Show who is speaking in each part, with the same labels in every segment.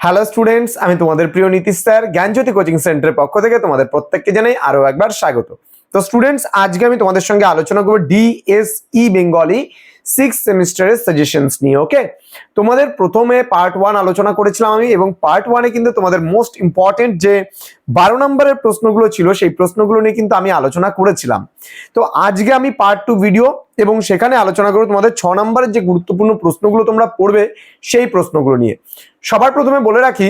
Speaker 1: Hello students আমি তোমাদের প্রিয় নীতি স্যার, জ্ঞানজ্যোতি কোচিং সেন্টারের পক্ষ থেকে তোমাদের প্রত্যেককে জানাই আরও একবার স্বাগত। তো স্টুডেন্টস আজকে আমি তোমাদের সঙ্গে আলোচনা করব ডিএসই বেঙ্গলি সিক্স সেমিস্টারের সাজেশনস নিয়ে ওকে তোমাদের প্রথমে পার্ট ওয়ান আলোচনা করেছিলাম আমি এবং পার্ট ওয়ানে কিন্তু তোমাদের মোস্ট ইম্পর্টেন্ট যে বারো নম্বরের প্রশ্নগুলো ছিল, সেই প্রশ্নগুলো নিয়ে কিন্তু আমি আলোচনা করেছিলাম। তো আজকে আমি পার্ট টু ভিডিও এবং সেখানে আলোচনা করব তোমাদের ছ নম্বরের যে গুরুত্বপূর্ণ প্রশ্নগুলো তোমরা পড়বে, সেই প্রশ্নগুলো নিয়ে। সবার প্রথমে বলে রাখি,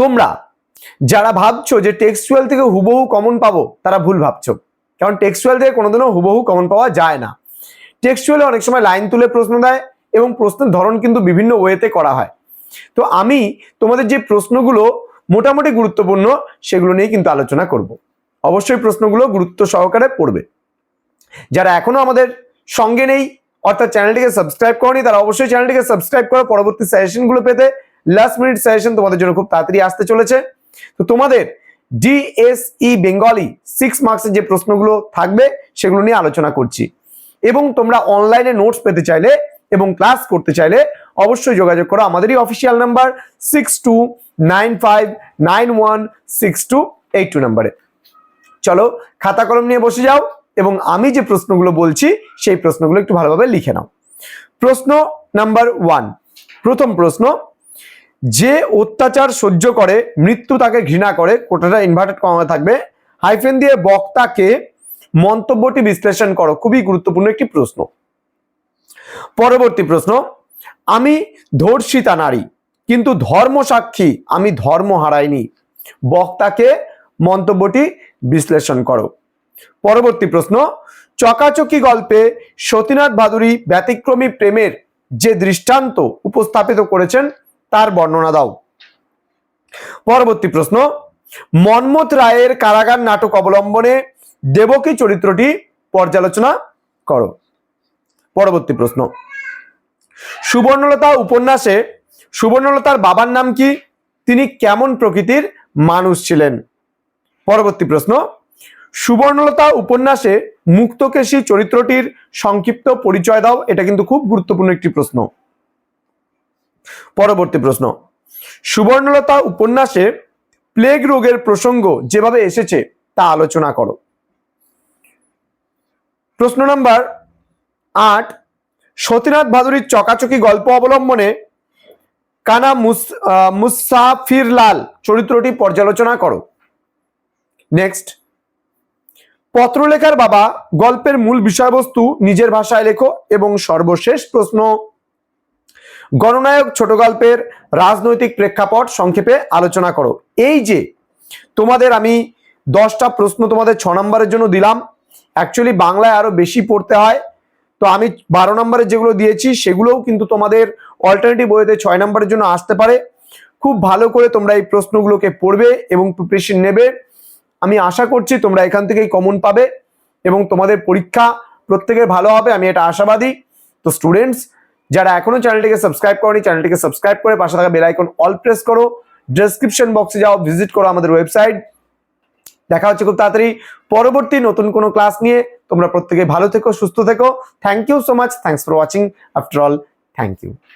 Speaker 1: তোমরা যারা ভাবছ যে টেক্সচুয়াল থেকে হুবহু কমন পাবো, তারা ভুল ভাবছ। কারণ টেক্সচুয়াল থেকে কোনোদিনও হুবহু কমন পাওয়া যায় না। টেক্সচুয়ালে অনেক সময় লাইন তুলে প্রশ্ন দেয় এবং প্রশ্নের ধরন কিন্তু বিভিন্ন ওয়েতে করা হয়। তো আমি তোমাদের যে প্রশ্নগুলো মোটামুটি গুরুত্বপূর্ণ সেগুলো নিয়ে কিন্তু আলোচনা করব। অবশ্যই প্রশ্নগুলো গুরুত্ব সহকারে পড়বে। যারা এখনও আমাদের সঙ্গে নেই, অর্থাৎ চ্যানেলটিকে সাবস্ক্রাইব করনি, তারা অবশ্যই চ্যানেলটিকে সাবস্ক্রাইব করো পরবর্তী সাজেশনগুলো পেতে লাস্ট মিনিট সাজেশন তোমাদের জন্য খুব তাড়াতাড়ি আসতে চলেছে। তো তোমাদের ডিএসই বেঙ্গলি সিক্স মার্কসের যে প্রশ্নগুলো থাকবে সেগুলো নিয়ে আলোচনা করছি। এবং তোমরা অনলাইনে নোটস পেতে চাইলে এবং ক্লাস করতে চাইলে অবশ্যই যোগাযোগ করো। আমাদেরই official number six two nine five nine one six two eight two নাম্বারে চলো, খাতা কলম নিয়ে বসে যাও এবং আমি যে প্রশ্নগুলো বলছি, সেই প্রশ্নগুলো একটু ভালোভাবে লিখে নাও। প্রশ্ন নাম্বার ওয়ান প্রথম প্রশ্ন, যে অত্যাচার সহ্য করে, মৃত্যু তাকে ঘৃণা করে, কোটাটা ইনভার্টেড কমা থাকবে। হাইফেন দিয়ে বক্তাকে মন্তব্যটি বিশ্লেষণ করো, খুবই গুরুত্বপূর্ণ একটি প্রশ্ন। পরবর্তী প্রশ্ন, আমি ধর্ষিতা নারী, কিন্তু ধর্ম সাক্ষী, আমি ধর্ম হারাইনি। বক্তাকে মন্তব্যটি বিশ্লেষণ করো। পরবর্তী প্রশ্ন, চকাচকি গল্পে সতীনাথ ভাদুরী ব্যতিক্রমী প্রেমের যে দৃষ্টান্ত উপস্থাপিত করেছেন, তার বর্ণনা দাও। পরবর্তী প্রশ্ন, মন্মথ রায়ের কারাগার নাটক অবলম্বনে দেবকী চরিত্রটি পর্যালোচনা করো। পরবর্তী প্রশ্ন। সুবর্ণলতা উপন্যাসে সুবর্ণলতার বাবার নাম কি? তিনি কেমন প্রকৃতির মানুষ ছিলেন? পরবর্তী প্রশ্ন। সুবর্ণলতা উপন্যাসে মুক্তকেশী চরিত্রটির সংক্ষিপ্ত পরিচয় দাও, এটা কিন্তু খুব গুরুত্বপূর্ণ একটি প্রশ্ন। পরবর্তী প্রশ্ন। সুবর্ণলতা উপন্যাসে প্লেগ রোগের প্রসঙ্গ যেভাবে এসেছে তা আলোচনা করো। প্রশ্ন নাম্বার আট, সতীনাথ ভাদুরীর চকাচকি গল্প অবলম্বনে কানা মুসাফিরলাল চরিত্রটি পর্যালোচনা করো। নেক্সট, পত্রলেখার বাবা গল্পের মূল বিষয়বস্তু নিজের ভাষায় লেখো এবং সর্বশেষ প্রশ্ন, গণনায়ক ছোট গল্পের রাজনৈতিক প্রেক্ষাপট সংক্ষেপে আলোচনা করো। এই যে তোমাদের আমি দশটা প্রশ্ন তোমাদের ছ নম্বরের জন্য দিলাম অ্যাকচুয়ালি বাংলায় আরও বেশি পড়তে হয়। তো আমি বারো নম্বরের যেগুলো দিয়েছি, সেগুলোও কিন্তু তোমাদের অল্টারনেটিভ বইতে ছয় নম্বরের জন্য আসতে পারে। খুব ভালো করে তোমরা এই প্রশ্নগুলোকে পড়বে এবং প্রিপারেশন নেবে। আমি আশা করছি তোমরা এখান থেকেই কমন পাবে এবং তোমাদের পরীক্ষা প্রত্যেকের ভালো হবে, আমি এটা আশাবাদী। তো স্টুডেন্টস যারা এখনও চ্যানেলটিকে সাবস্ক্রাইব করনি চ্যানেলটিকে সাবস্ক্রাইব করে পাশে থাকা বেল আইকন অল প্রেস করো। ডেসক্রিপশন বক্সে যাও ভিজিট করো আমাদের ওয়েবসাইট দেখা হচ্ছে খুব তাড়াতাড়ি। পরবর্তী নতুন কোনো ক্লাস নিয়ে তোমরা প্রত্যেকে ভালো থেকো, সুস্থ থেকো। Thank you so much thanks for watching after all thank you